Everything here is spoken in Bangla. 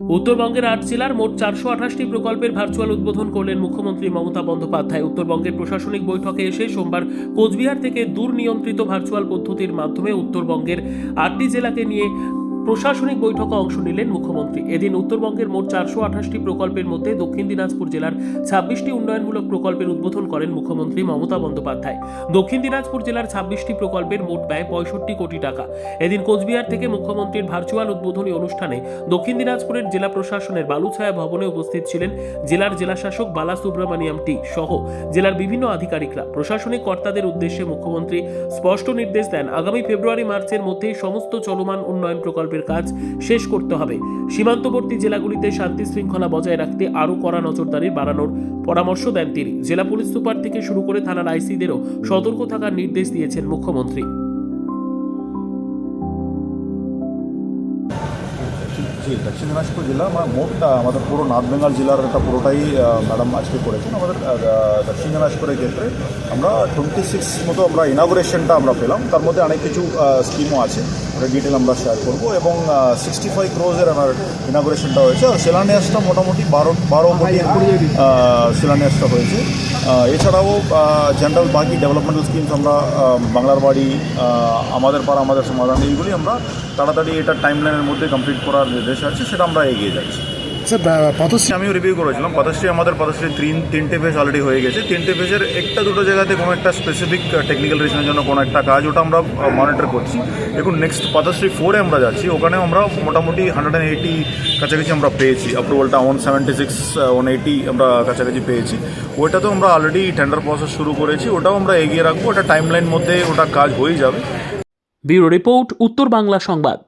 উত্তরবঙ্গের আট জেলার মোট চারশো আঠাশটি প্রকল্পের ভার্চুয়াল উদ্বোধন করলেন মুখ্যমন্ত্রী মমতা বন্দ্যোপাধ্যায়। উত্তরবঙ্গের প্রশাসনিক বৈঠকে এসে সোমবার কোচবিহার থেকে দূর নিয়ন্ত্রিত ভার্চুয়াল পদ্ধতির মাধ্যমে উত্তরবঙ্গের আটটি জেলাকে নিয়ে প্রশাসনিক বৈঠকে অংশ নিলেন মুখ্যমন্ত্রী। এদিন উত্তরবঙ্গের মোট চারশো আঠাশটি প্রকল্পের মধ্যে দক্ষিণ দিনাজপুর জেলার ছাব্বিশটি উন্নয়নমূলক প্রকল্পের উদ্বোধন করেন মুখ্যমন্ত্রী মমতা বন্দ্যোপাধ্যায়। দক্ষিণ দিনাজপুর জেলার ছাব্বিশটি প্রকল্পের মোট ব্যয় পঁয়ষট্টি কোটি টাকা। এদিন কোচবিহার থেকে মুখ্যমন্ত্রীর ভার্চুয়াল উদ্বোধনী অনুষ্ঠানে দক্ষিণ দিনাজপুরের জেলা প্রশাসনের বালুছায়া ভবনে উপস্থিত ছিলেন জেলার জেলাশাসক বালা সুব্রমণিয়াম টি সহ জেলার বিভিন্ন আধিকারিকরা। প্রশাসনিক কর্তাদের উদ্দেশ্যে মুখ্যমন্ত্রী স্পষ্ট নির্দেশ দেন, আগামী ফেব্রুয়ারি মার্চের মধ্যেই সমস্ত চলমান উন্নয়ন প্রকল্পের কাজ শেষ করতে হবে। সীমান্তবর্তী জেলাগুলিতে শান্তি শৃঙ্খলা বজায় রাখতে আরও কড়া নজরদারি বাড়ানোর পরামর্শ দেন তিনি। জেলা পুলিশ সুপার থেকে শুরু করে থানার আইসিদেরও সতর্ক থাকার নির্দেশ দিয়েছেন মুখ্যমন্ত্রী। জি, দক্ষিণ দিনাজপুর জেলা আমার মোটটা আমাদের পুরো নর্থ বেঙ্গল জেলার একটা পুরোটাই ম্যাডাম আজকে করেছেন। আমাদের দক্ষিণ দিনাজপুরের ক্ষেত্রে আমরা টোয়েন্টি সিক্স মতো আমরা ইনাগুরেশনটা আমরা পেলাম। তার মধ্যে অনেক কিছু স্কিমও আছে। ওটা ডিটেল আমরা শেয়ার করব এবং সিক্সটি ফাইভ ক্রোজের আমার ইনাগুরেশনটা হয়েছে। আর শিলান্যাসটা মোটামুটি বারো বারো কোটি শিলান্যাসটা হয়েছে। এছাড়াও জেনারেল বাকি ডেভেলপমেন্টাল স্কিমস আমরা বাংলার বাড়ি আমাদের পাড়া, আমাদের সমাধান, এইগুলি আমরা তাড়াতাড়ি এটা টাইম লাইনের মধ্যে কমপ্লিট করার নির্দেশ আছে, সেটা আমরা এগিয়ে যাচ্ছি। স্যার আহ, পথশ্রী আমিও রিভিউ করেছিলাম। পথশ্রী আমাদের পথশ্রী তিন তিনটে ফেজ অলরেডি হয়ে গেছে। তিনটে ফেজের একটা দুটো জায়গাতে কোনো একটা স্পেসিফিক টেকনিক্যাল রিজনের জন্য কোনো একটা কাজ ওটা আমরা মনিটর করছি। এখন নেক্সট পথশ্রী ফোরে আমরা যাচ্ছি। ওখানেও আমরা মোটামুটি হান্ড্রেড অ্যান্ড এইটি কাছাকাছি আমরা পেয়েছি। অ্যাপ্রুভালটা one seventy six one eighty আমরা কাছাকাছি পেয়েছি। ওইটাতেও আমরা অলরেডি টেন্ডার প্রসেস শুরু করেছি। ওটাও আমরা এগিয়ে রাখব। ওটা টাইমলাইন মধ্যে ওটা কাজ হয়েই যাবে। ব্যুরো রিপোর্ট উত্তর বাংলা সংবাদ।